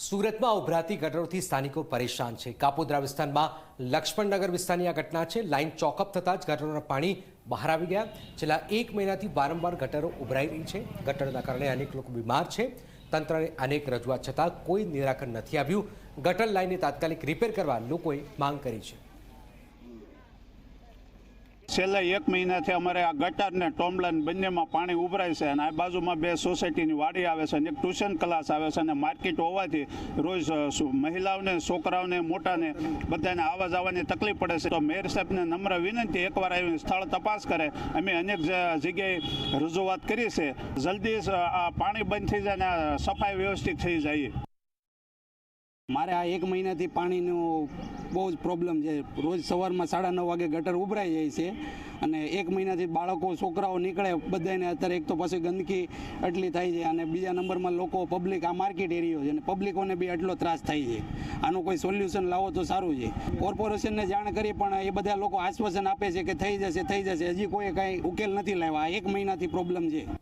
સુરતમાં ઉભરાતી ગટરોથી સ્થાનિકો પરેશાન છે. કાપોદ્રા વિસ્તારમાં લક્ષ્મણનગર વિસ્તારની આ ઘટના છે. લાઇન ચોકઅપ થતાં જ ગટરોના પાણી બહાર આવી ગયા. છેલ્લા એક મહિનાથી વારંવાર ગટરો ઉભરાઈ રહી છે. ગટરના કારણે અનેક લોકો બીમાર છે. તંત્રને અનેક રજૂઆત છતાં કોઈ નિરાકરણ નથી આવ્યું. ગટર લાઇનને તાત્કાલિક રિપેર કરવા લોકોએ માંગ કરી છે. છેલ્લા એક મહિનાથી અમારે આ ગટર ને ટોમલન બંનેમાં પાણી ઉભરાય છે અને આ બાજુમાં બે સોસાયટીની વાડી આવે છે અને એક ટ્યુશન ક્લાસ આવે છે અને માર્કેટ હોવાથી રોજ મહિલાઓને, છોકરાઓને, મોટાને બધાને આવવા જવાની તકલીફ પડે છે. તો મેયર સાહેબને નમ્ર વિનંતી, એકવાર આવીને સ્થળ તપાસ કરે. અમે અનેક જગ્યાએ રજૂઆત કરી છે. જલ્દી આ પાણી બંધ થઈ જાય અને સફાઈ વ્યવસ્થિત થઈ જાય. મારે આ એક મહિનાથી પાણીનો બહુ જ પ્રોબ્લેમ છે. રોજ સવારમાં સાડા નવ વાગે ગટર ઉભરાઈ જાય છે અને એક મહિનાથી બાળકો, છોકરાઓ નીકળે બધાને અત્યારે એક તો પછી ગંદકી એટલી થાય છે અને બીજા નંબરમાં લોકો પબ્લિક આ માર્કેટ એરિયો છે અને પબ્લિકોને બી એટલો ત્રાસ થાય છે. આનું કોઈ સોલ્યુશન લાવો તો સારું છે. કોર્પોરેશનને જાણ કરી પણ એ બધા લોકો આશ્વાસન આપે છે કે થઈ જશે થઈ જશે. હજી કોઈ કાંઈ ઉકેલ નથી લાવ્યા. એક મહિનાથી પ્રોબ્લેમ છે.